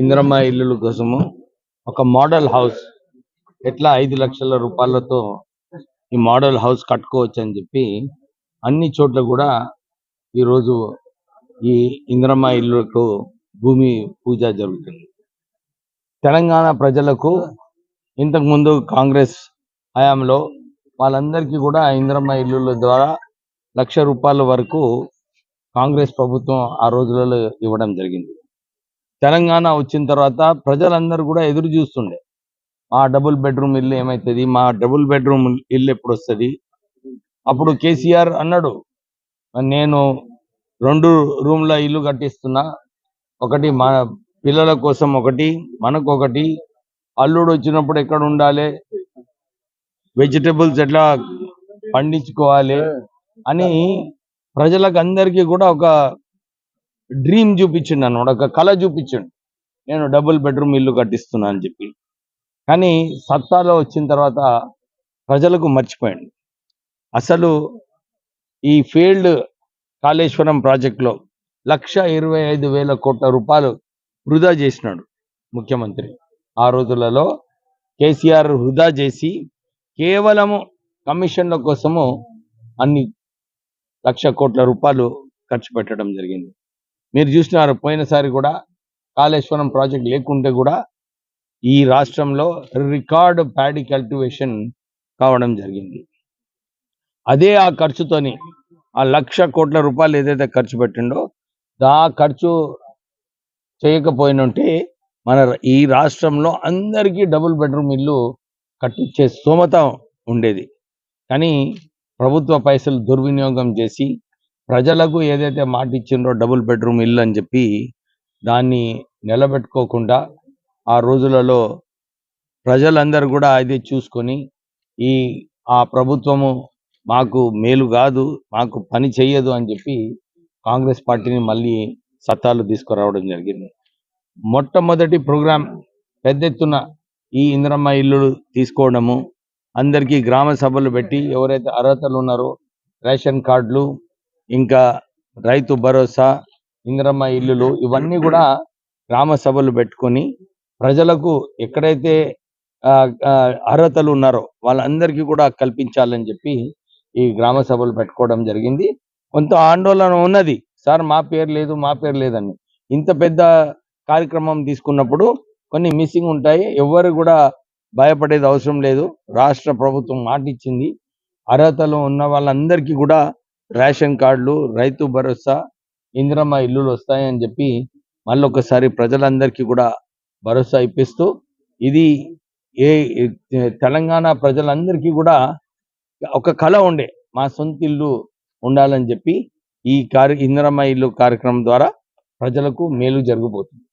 ఇంద్రమ్మ ఇల్లుల కోసము ఒక model house ఎట్లా ఐదు లక్షల రూపాయలతో ఈ మోడల్ హౌస్ కట్టుకోవచ్చు అని చెప్పి అన్ని చోట్ల కూడా ఈరోజు ఈ ఇంద్రమ్మ ఇల్లుకు భూమి పూజ జరుగుతుంది. తెలంగాణ ప్రజలకు ఇంతకుముందు కాంగ్రెస్ హయాంలో వాళ్ళందరికీ కూడా ఇంద్రమ్మ ఇల్లుల ద్వారా లక్ష రూపాయల వరకు కాంగ్రెస్ ప్రభుత్వం ఆ రోజులలో ఇవ్వడం జరిగింది. తెలంగాణ వచ్చిన తర్వాత ప్రజలందరూ కూడా ఎదురు చూస్తుండే. మా డబుల్ బెడ్రూమ్ ఇల్లు ఏమవుతుంది మా డబుల్ బెడ్రూమ్ ఇల్లు ఎప్పుడు వస్తుంది అప్పుడు కేసీఆర్ అన్నాడు నేను రెండు రూమ్ల ఇల్లు కట్టిస్తున్నా. ఒకటి మా పిల్లల కోసం ఒకటి మనకు ఒకటి అల్లుడు వచ్చినప్పుడు ఎక్కడ ఉండాలి? వెజిటబుల్స్ ఎట్లా పండించుకోవాలి? అని ప్రజలకు అందరికీ కూడా ఒక డ్రీమ్ చూపించిండు అన్నమాట ఒక కళ చూపించిండు. నేను డబుల్ బెడ్రూమ్ ఇల్లు కట్టిస్తున్నా అని చెప్పి. కానీ సత్తాలో వచ్చిన తర్వాత ప్రజలకు మర్చిపోయాడు. అసలు ఈ ఫీల్డ్ కాళేశ్వరం ప్రాజెక్టులో లక్ష ఇరవై ఐదు వేల కోట్ల రూపాయలు వృధా చేసినాడు ముఖ్యమంత్రి. ఆ రోజులలో కేసీఆర్ వృధా చేసి కేవలము కమిషన్ల కోసము అన్ని లక్ష కోట్ల రూపాయలు ఖర్చు పెట్టడం జరిగింది. మీరు చూసినారు పోయినసారి కూడా కాళేశ్వరం ప్రాజెక్ట్ లేకుంటే కూడా ఈ రాష్ట్రంలో రికార్డ్ ప్యాడీ కల్టివేషన్ కావడం జరిగింది. అదే ఆ ఖర్చుతోని ఆ లక్ష కోట్ల రూపాయలు ఏదైతే ఖర్చు పెట్టిండో దా ఖర్చు చేయకపోయినంటే మన ఈ రాష్ట్రంలో అందరికీ డబుల్ బెడ్రూమ్ ఇల్లు కట్టించే స్తోమత ఉండేది. కానీ ప్రభుత్వ పైసలు దుర్వినియోగం చేసి ప్రజలకు ఏదైతే మాట ఇచ్చిండ్రో డబుల్ బెడ్రూమ్ ఇల్లు అని చెప్పి దాన్ని నిలబెట్టుకోకుండా ఆ రోజులలో ప్రజలందరూ కూడా అది చూసుకొని ఈ ఆ ప్రభుత్వము మాకు మేలు కాదు మాకు పని చెయ్యదు అని చెప్పి కాంగ్రెస్ పార్టీని మళ్ళీ సత్తాలు తీసుకురావడం జరిగింది. మొట్టమొదటి ప్రోగ్రాం పెద్ద ఎత్తున ఈ ఇంద్రమ్మ ఇల్లు తీసుకోవడము అందరికీ గ్రామ సభలు పెట్టి ఎవరైతే అర్హతలు ఉన్నారో రేషన్ కార్డులు ఇంకా రైతు భరోసా ఇందిరమ్మ ఇల్లులు ఇవన్నీ కూడా గ్రామ సభలు పెట్టుకొని ప్రజలకు ఎక్కడైతే ఆ, అర్హతలు ఉన్నారో వాళ్ళందరికీ కూడా కల్పించాలని చెప్పి ఈ గ్రామ సభలు పెట్టుకోవడం జరిగింది. కొంత ఆందోళన ఉన్నది. సార్ మా పేరు లేదు మా పేరు లేదని. ఇంత పెద్ద కార్యక్రమం తీసుకున్నప్పుడు కొన్ని మిస్సింగ్ ఉంటాయి. ఎవరు కూడా భయపడేది అవసరం లేదు. రాష్ట్ర ప్రభుత్వం మాట ఇచ్చింది అర్హతలు ఉన్న వాళ్ళందరికీ కూడా రేషన్ కార్డులు రైతు భరోసా ఇందిరమ్మ ఇల్లులు వస్తాయని చెప్పి మళ్ళొకసారి ప్రజలందరికీ కూడా భరోసా ఇప్పిస్తూ ఇది ఏ ఏ- తెలంగాణ ప్రజలందరికీ కూడా ఒక కళ ఉండే మా సొంత ఇల్లు ఉండాలని చెప్పి ఈ కార్య ఇందిరమ్మ ఇల్లు కార్యక్రమం ద్వారా ప్రజలకు మేలు జరగబోతుంది.